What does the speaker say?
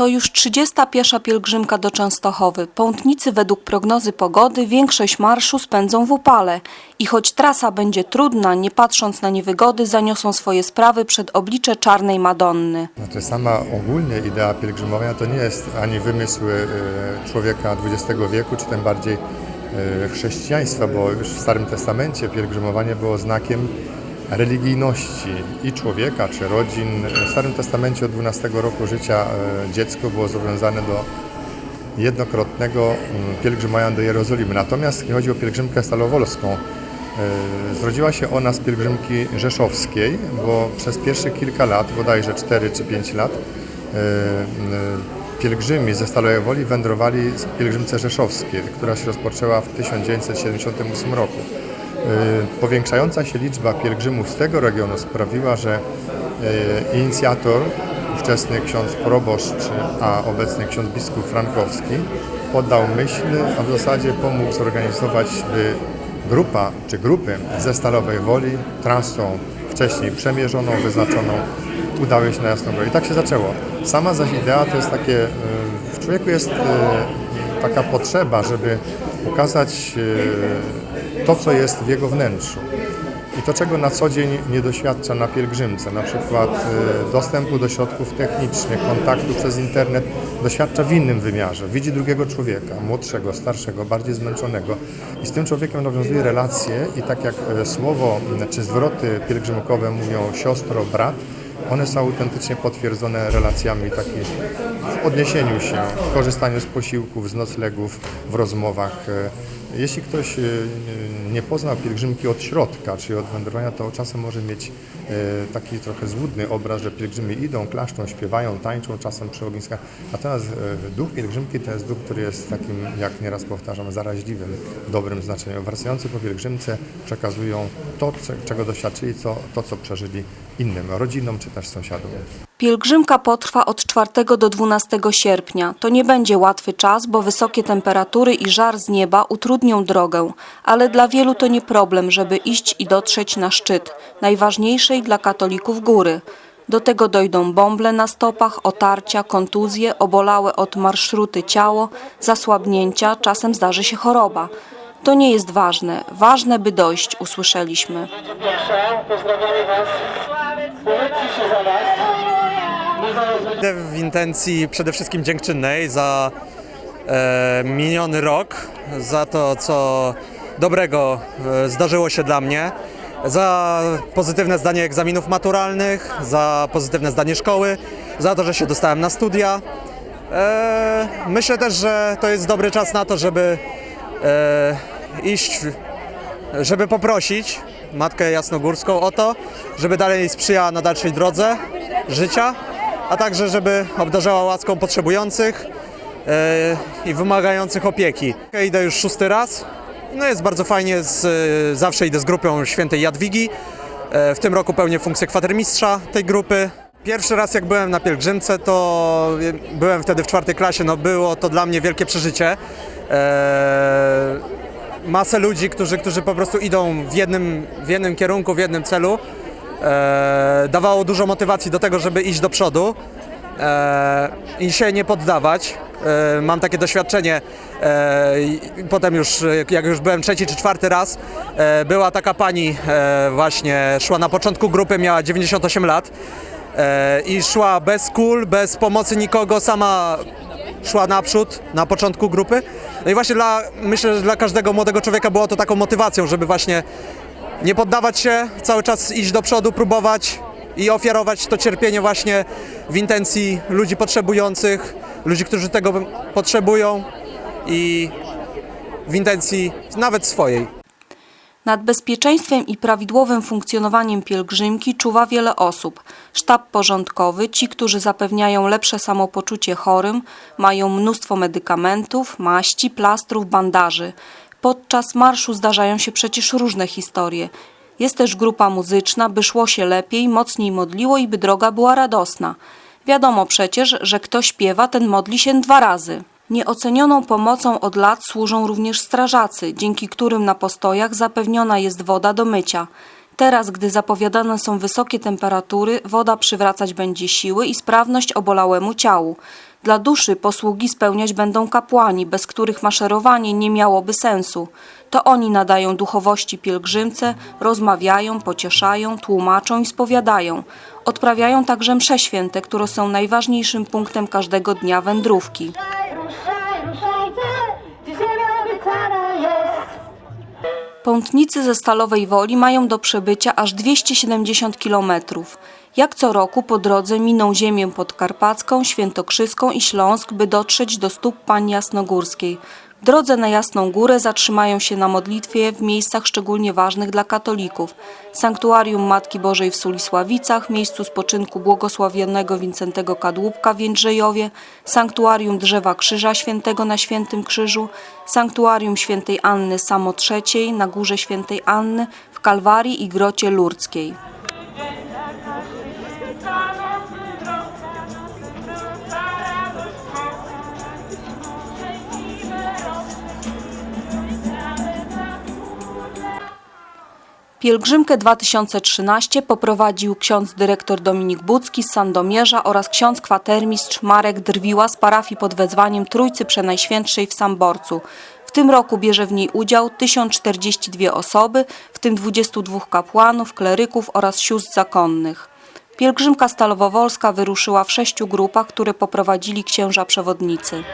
To już 31. pielgrzymka do Częstochowy. Pątnicy według prognozy pogody większość marszu spędzą w upale. I choć trasa będzie trudna, nie patrząc na niewygody, zaniosą swoje sprawy przed oblicze Czarnej Madonny. Znaczy sama ogólnie idea pielgrzymowania to nie jest ani wymysł e, człowieka XX wieku, czy tym bardziej e, chrześcijaństwa, bo już w Starym Testamencie pielgrzymowanie było znakiem religijności i człowieka, czy rodzin. W Starym Testamencie od 12 roku życia e, dziecko było zobowiązane do jednokrotnego mm, pielgrzymowania do Jerozolimy. Natomiast jeśli chodzi o pielgrzymkę stalowolską, e, zrodziła się ona z pielgrzymki rzeszowskiej, bo przez pierwsze kilka lat, bodajże 4 czy 5 lat, e, pielgrzymi ze Stalowej Woli wędrowali z pielgrzymce rzeszowskiej, która się rozpoczęła w 1978 roku. E, Powiększająca się liczba pielgrzymów z tego regionu sprawiła, że e, inicjator, ówczesny ksiądz proboszcz, a obecny ksiądz biskup Frankowski, podał myśl, a w zasadzie pomógł zorganizować, by grupa czy grupy ze Stalowej Woli trasą wcześniej przemierzoną, wyznaczoną udały się na Jasną Górę. I tak się zaczęło. Sama zaś idea to jest takie, e, w człowieku jest taka potrzeba, żeby pokazać to, co jest w jego wnętrzu. I to, czego na co dzień nie doświadcza na pielgrzymce, na przykład e, dostępu do środków technicznych, kontaktu przez internet, doświadcza w innym wymiarze. Widzi drugiego człowieka, młodszego, starszego, bardziej zmęczonego i z tym człowiekiem nawiązuje relacje i tak jak e, słowo m, czy zwroty pielgrzymkowe mówią siostro, brat, one są autentycznie potwierdzone relacjami takimi w odniesieniu się, w korzystaniu z posiłków, z noclegów, w rozmowach. E, Jeśli ktoś e, nie poznał pielgrzymki od środka, czyli od wędrowania, to czasem może mieć taki trochę złudny obraz, że pielgrzymi idą, klaszczą, śpiewają, tańczą czasem przy ogniskach. Natomiast e, duch pielgrzymki to jest duch, który jest takim, jak nieraz powtarzam, zaraźliwym, dobrym znaczeniem. Wracający po pielgrzymce przekazują to, cze- czego doświadczyli, co, to, co przeżyli innym, rodzinom czy też sąsiadom. Pielgrzymka potrwa od 4 do 12 sierpnia. To nie będzie łatwy czas, bo wysokie temperatury i żar z nieba utrudnią drogę, ale dla wielu to nie problem, żeby iść i dotrzeć na szczyt, najważniejszej dla katolików góry. Do tego dojdą bąble na stopach, otarcia, kontuzje, obolałe od marszruty ciało, zasłabnięcia, czasem zdarzy się choroba. To nie jest ważne. Ważne, by dojść, usłyszeliśmy. Pozdrawiamy Was. Pomódlcie się za nas. Idę w intencji przede wszystkim dziękczynnej za e, miniony rok, za to, co dobrego e, zdarzyło się dla mnie, za pozytywne zdanie egzaminów maturalnych, za pozytywne zdanie szkoły, za to, że się dostałem na studia. E, myślę też, że to jest dobry czas na to, żeby e, iść, żeby poprosić Matkę Jasnogórską o to, żeby dalej sprzyjała na dalszej drodze życia, a także żeby obdarzała łaską potrzebujących e, i wymagających opieki. Idę już szósty raz. No jest bardzo fajnie, z, zawsze idę z grupą świętej Jadwigi. E, w tym roku pełnię funkcję kwatermistrza tej grupy. Pierwszy raz jak byłem na pielgrzymce, to byłem wtedy w czwartej klasie, no było to dla mnie wielkie przeżycie. E, masę ludzi, którzy, którzy po prostu idą w jednym, w jednym kierunku, w jednym celu. E, dawało dużo motywacji do tego, żeby iść do przodu e, i się nie poddawać. E, mam takie doświadczenie, e, i potem już, jak już byłem trzeci czy czwarty raz, e, była taka pani e, właśnie, szła na początku grupy, miała 98 lat e, i szła bez kul, bez pomocy nikogo, sama szła naprzód na początku grupy. No i właśnie dla, myślę, że dla każdego młodego człowieka było to taką motywacją, żeby właśnie nie poddawać się, cały czas iść do przodu, próbować i ofiarować to cierpienie właśnie w intencji ludzi potrzebujących, ludzi, którzy tego potrzebują i w intencji nawet swojej. Nad bezpieczeństwem i prawidłowym funkcjonowaniem pielgrzymki czuwa wiele osób. Sztab porządkowy, ci, którzy zapewniają lepsze samopoczucie chorym, mają mnóstwo medykamentów, maści, plastrów, bandaży. Podczas marszu zdarzają się przecież różne historie. Jest też grupa muzyczna, by szło się lepiej, mocniej modliło i by droga była radosna. Wiadomo przecież, że kto śpiewa, ten modli się dwa razy. Nieocenioną pomocą od lat służą również strażacy, dzięki którym na postojach zapewniona jest woda do mycia. Teraz, gdy zapowiadane są wysokie temperatury, woda przywracać będzie siły i sprawność obolałemu ciału. Dla duszy posługi spełniać będą kapłani, bez których maszerowanie nie miałoby sensu. To oni nadają duchowości pielgrzymce, rozmawiają, pocieszają, tłumaczą i spowiadają. Odprawiają także msze święte, które są najważniejszym punktem każdego dnia wędrówki. Pątnicy ze Stalowej Woli mają do przebycia aż 270 kilometrów. Jak co roku po drodze miną ziemię podkarpacką, świętokrzyską i Śląsk, by dotrzeć do stóp Pani Jasnogórskiej. Drodze na Jasną Górę zatrzymają się na modlitwie w miejscach szczególnie ważnych dla katolików. Sanktuarium Matki Bożej w Sulisławicach, miejscu spoczynku błogosławionego Wincentego Kadłubka w Jędrzejowie, Sanktuarium Drzewa Krzyża Świętego na Świętym Krzyżu, Sanktuarium Świętej Anny Samo III na Górze Świętej Anny, w Kalwarii i Grocie Lurdzkiej. Pielgrzymkę 2013 poprowadził ksiądz dyrektor Dominik Bucki z Sandomierza oraz ksiądz kwatermistrz Marek Drwiła z parafii pod wezwaniem Trójcy Przenajświętszej w Samborcu. W tym roku bierze w niej udział 1042 osoby, w tym 22 kapłanów, kleryków oraz sióstr zakonnych. Pielgrzymka Stalowowolska wyruszyła w sześciu grupach, które poprowadzili księża przewodnicy.